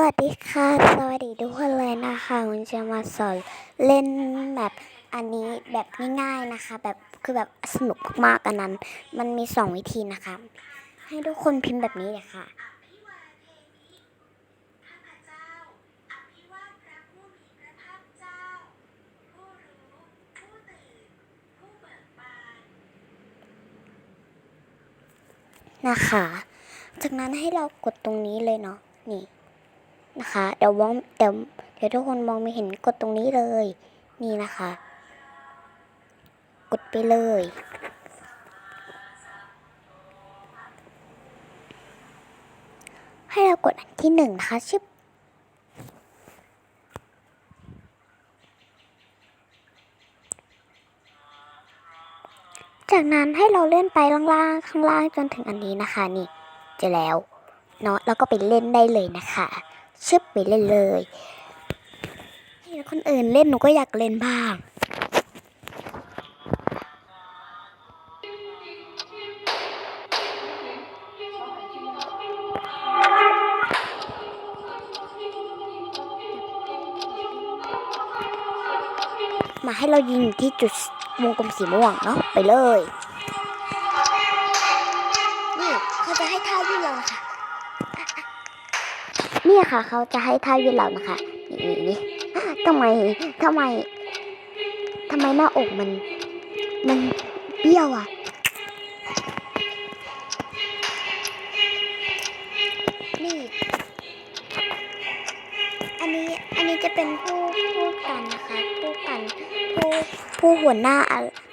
วัสดีค่ะ สวัสดีทุกคนเลยนะคะมันจะมาสอนเล่นแบบอันนี้แบบง่ายๆนะคะ แบบคือแบบสนุกมากๆอันนั้น มันมีสองวิธีนะคะ ให้ทุกคนพิมพ์แบบนี้เลยค่ะ นะคะ จากนั้นให้เรากดตรงนี้เลยเนาะนี่ นะคะ เดี๋ยวมองเดี๋ยวเดี๋ยวทุกคนมองไม่เห็นกดตรงนี้เลย นี่นะคะ กดไปเลยให้เรากดอันที่หนึ่งนะคะชึบจากนั้นให้เราเล่นไปล่างๆข้างล่างจนถึงอันนี้นะคะ นี่จะแล้วเนาะแล้วก็ไปเล่นได้เลยนะคะ ชึบไปเล่นเลยเห็นคนอื่นเล่นหนูก็อยากเล่นบ้างมาให้เรายิงที่จุดวงกลมสีม่วงเนาะไปเลย นี่เขาจะให้ท่ายืดเรานะ นี่ค่ะ เขาจะให้ท่ายืดเรานะคะนี่นี่ทำไมทำไมทำไมหน้าอกมัน มันเบี้ยวอะนี่ อันนี้อันนี้จะเป็นผู้ผู้กันนะคะ ผู้กันผู้ผู้หัวหน้า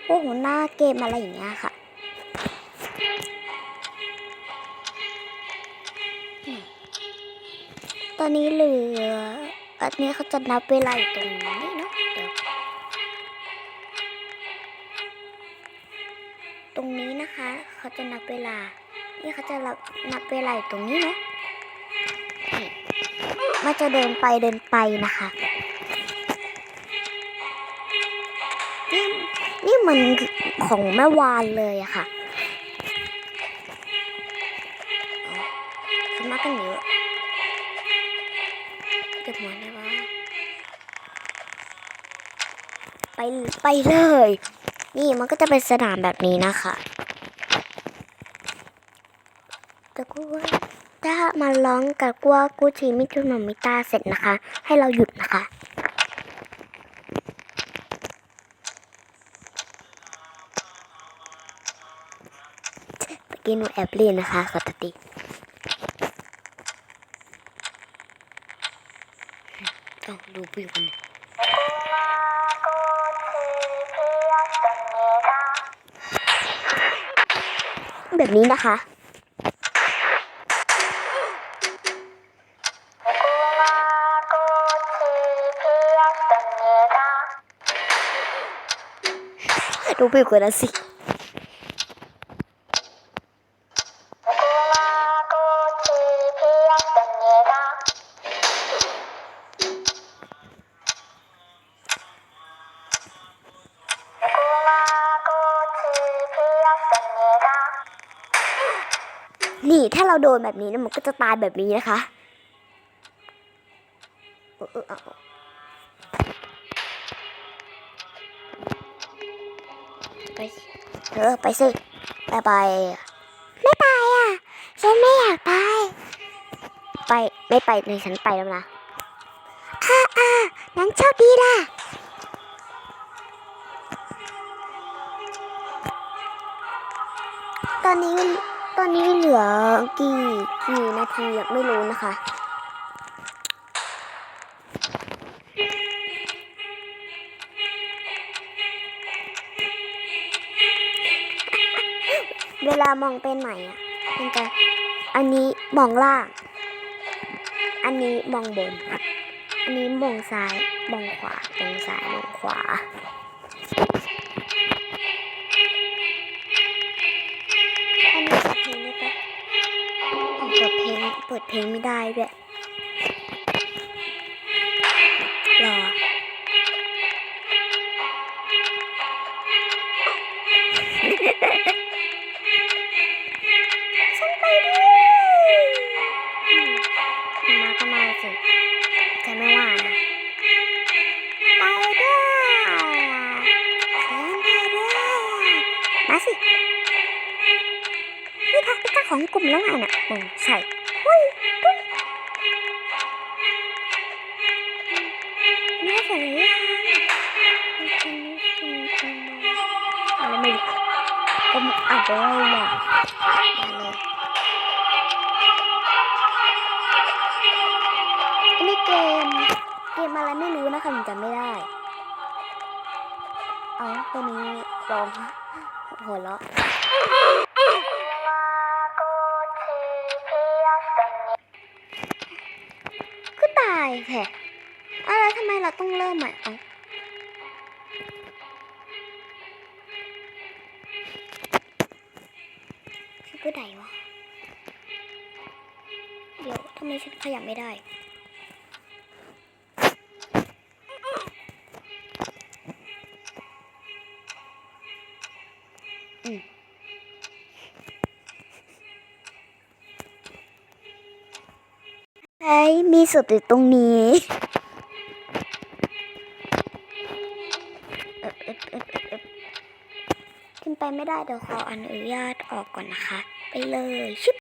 ผู้หัวหน้าเกมอะไรอย่างเงี้ยค่ะ ตอนนี้เหลือ อันนี้เขาจะนับเวลาอยู่ตรงนี้เนาะเดี๋ยวตรงนี้นะคะ เขาจะนับเวลา นี่เขาจะนับนับเวลาอยู่ตรงนี้เนาะมันจะเดินไปเดินไปนะคะนี่นี่มันของแม่วานเลยอะค่ะขึ้นมากันเยอะ ก็บหัวได้ปะไปไปเลย นี่มันก็จะเป็นสนามแบบนี้นะคะแต่กูว่าถ้ามาร้องกับกัวกูชีมิจุนมิตาเสร็จนะคะ ให้เราหยุดนะคะเมื่อกี้หนูแอบเล่นนะคะขอตติเอา ดูผู้หญิงคนนี้แบบนี้นะคะ ดูผู้หญิงคนนั้นสิ นี่ถ้าเราโดนแบบนี้นะมันก็จะตายแบบนี้นะคะไปเออไปสิไปไป ไม่ไปอะ ฉันไม่อยากไป ไปไม่ไปในฉันไปแล้วนะอ่าอ่างั้นโชคดีล่ะ อนนี้ตอนนี้เหลือกี่กี่นาทียังไม่รู้นะคะ เวลามองเป็นใหม่อะมันจะอันนี้มองล่าง อันนี้มองบน อันนี้มองซ้ายมองขวามองซ้ายมองขวา เปิดเพลงไม่ได้ด้วยรอฉันไปด้วยมมาก็มาสิใครไม่ว่านะไปด้วยฉันไปด้วยมาสินี่ทักเป็นเจ้าของกลุ่มแล้วไงนี่ยอืมใช่ แม่เสร็จหรือะไรไม่รู้ก็อาจจะไม่ากมาเลยอันนี้เกม เกมอะไรไม่รู้นะคะผมจำไม่ได้ เอาตัวนี้ลองหัวเราะก็ตายแท้ อะไรทำไมเราต้องเริ่มใหม่เอาคือก็ไดวะ เดี๋ยวทำไมฉันขยับไม่ได้อืมไอ้มีสุดอยู่ตรงนี้ ไม่ได้เดี๋ยวขออนุญาตออกก่อนนะคะ ไปเลยชิป